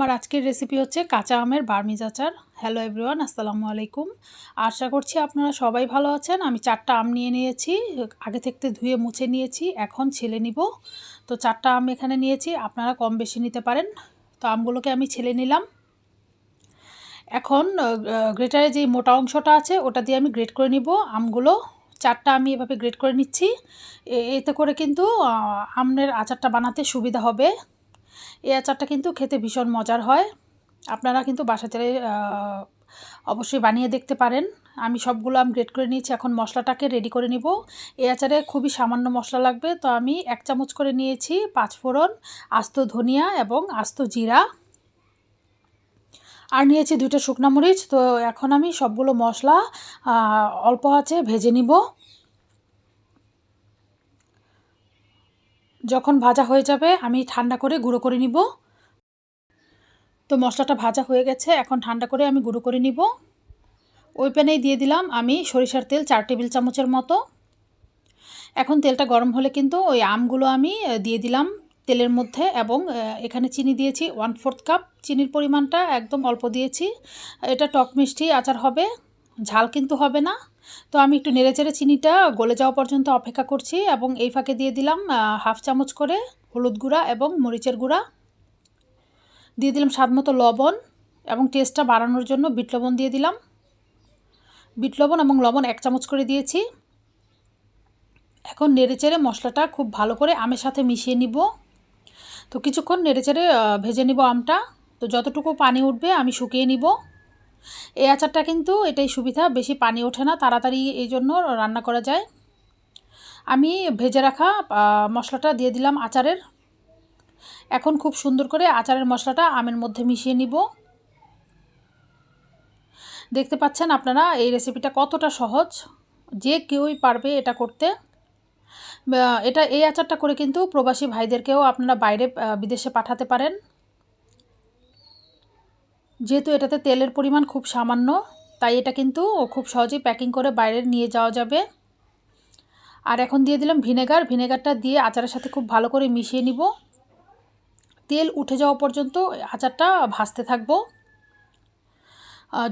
আমার আজকের রেসিপি হচ্ছে কাঁচা আমের বার্মিজ আচার। হ্যালো এভরিওয়ান আসসালামু আলাইকুম। আশা করছি আপনারা সবাই ভালো আছেন। আমি চারটা আম নিয়ে নিয়েছি, আগে থেকে ধুয়ে মুছে নিয়েছি, এখন ছেলে নিব। তো চারটা আম এখানে নিয়েছি, আপনারা কম বেশি নিতে পারেন। তো আমগুলোকে আমি ছেলে নিলাম। এখন গ্রেটারে যে মোটা অংশটা আছে, ওটা দিয়ে আমি গ্রেট করে নিব আমগুলো। চারটা আমি এভাবে গ্রেট করে নিচ্ছি। এতে করে কিন্তু আমের আচারটা বানাতে সুবিধা হবে। এই আচারটা কিন্তু খেতে ভীষণ মজার হয়। আপনারা কিন্তু বাসাতে অবশ্যই বানিয়ে দেখতে পারেন। আমি সবগুলো আমি গ্রেড করে নিয়েছি, এখন মশলাটাকে রেডি করে নিব। এই আচারে খুবই সামান্য মশলা লাগবে, তো আমি এক চামচ করে নিয়েছি পাঁচফোড়ন আস্ত ধনিয়া এবং আস্ত জিরা। আর নিয়েছি দুইটা শুকনা মরিচ, তো এখন আমি সবগুলো মশলা অল্প আছে ভেজে নিব। যখন ভাজা হয়ে যাবে, আমি ঠান্ডা করে গুঁড়ো করে নিব। তো মশলাটা ভাজা হয়ে গেছে, এখন ঠান্ডা করে আমি গুঁড়ো করে নিব। ওই প্যানেই দিয়ে দিলাম আমি সরিষার তেল চার টেবিল চামচের মতো। এখন তেলটা গরম হলে কিন্তু ওই আমগুলো আমি দিয়ে দিলাম তেলের মধ্যে এবং এখানে চিনি দিয়েছি ওয়ান ফোর্থ কাপ। চিনির পরিমাণটা একদম অল্প দিয়েছি। এটা টক মিষ্টি আচার হবে, ঝাল কিন্তু হবে না। তো আমি একটু নেড়েচেড়ে চিনিটা গলে যাওয়া পর্যন্ত অপেক্ষা করছি এবং এই ফাঁকে দিয়ে দিলাম হাফ চামচ করে হলুদ গুঁড়া এবং মরিচের গুঁড়া। দিয়ে দিলাম স্বাদ মতো লবণ এবং টেস্টটা বাড়ানোর জন্য বিট লবণ দিয়ে দিলাম। বিট লবণ এবং লবণ এক চামচ করে দিয়েছি। এখন নেড়েচেড়ে মশলাটা খুব ভালো করে আমের সাথে মিশিয়ে নিব। তো কিছুক্ষণ নেড়েচেড়ে ভেজে নিব আমটা। তো যতটুকু পানি উঠবে আমি শুকিয়ে নিব। এই আচারটা কিন্তু এটাই সুবিধা, বেশি পানি ওঠে না, তাড়াতাড়ি এই জন্য রান্না করা যায়। আমি ভেজে রাখা মশলাটা দিয়ে দিলাম আচারের। এখন খুব সুন্দর করে আচারের মশলাটা আমের মধ্যে মিশিয়ে নিব। দেখতে পাচ্ছেন আপনারা এই রেসিপিটা কতটা সহজ, যে কেউই পারবে এটা করতে। এটা, এই আচারটা করে কিন্তু প্রবাসী ভাইদেরকেও আপনারা বাইরে বিদেশে পাঠাতে পারেন। যেহেতু এটাতে তেলের পরিমাণ খুব সামান্য, তাই এটা কিন্তু খুব সহজেই প্যাকিং করে বাইরে নিয়ে যাওয়া যাবে। আর এখন দিয়ে দিলাম ভিনেগার ভিনেগারটা দিয়ে আচারের সাথে খুব ভালো করে মিশিয়ে নিব। তেল উঠে যাওয়া পর্যন্ত আচারটা ভাজতে থাকব।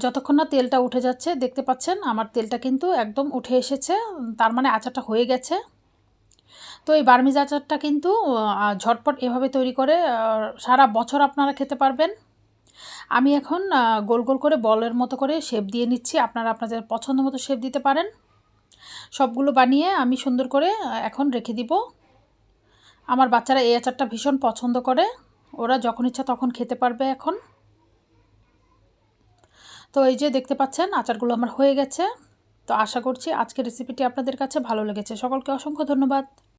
যতক্ষণ না তেলটা উঠে যাচ্ছে, দেখতে পাচ্ছেন আমার তেলটা কিন্তু একদম উঠে এসেছে, তার মানে আচারটা হয়ে গেছে। তো এই বার্মিজ আচারটা কিন্তু ঝটপট এভাবে তৈরি করে সারা বছর আপনারা খেতে পারবেন। আমি এখন গোল গোল করে বলের মতো করে শেপ দিয়ে নিচ্ছি। আপনারা আপনাদের পছন্দ মতো শেপ দিতে পারেন। সবগুলো বানিয়ে আমি সুন্দর করে এখন রেখে দিব। আমার বাচ্চারা এই আচারটা ভীষণ পছন্দ করে। ওরা যখন ইচ্ছা তখন খেতে পারবে এখন। তো এই যে দেখতে পাচ্ছেন, আচারগুলো আমার হয়ে গেছে। তো আশা করছি আজকের রেসিপিটি আপনাদের কাছে ভালো লেগেছে। সকলকে অসংখ্য ধন্যবাদ।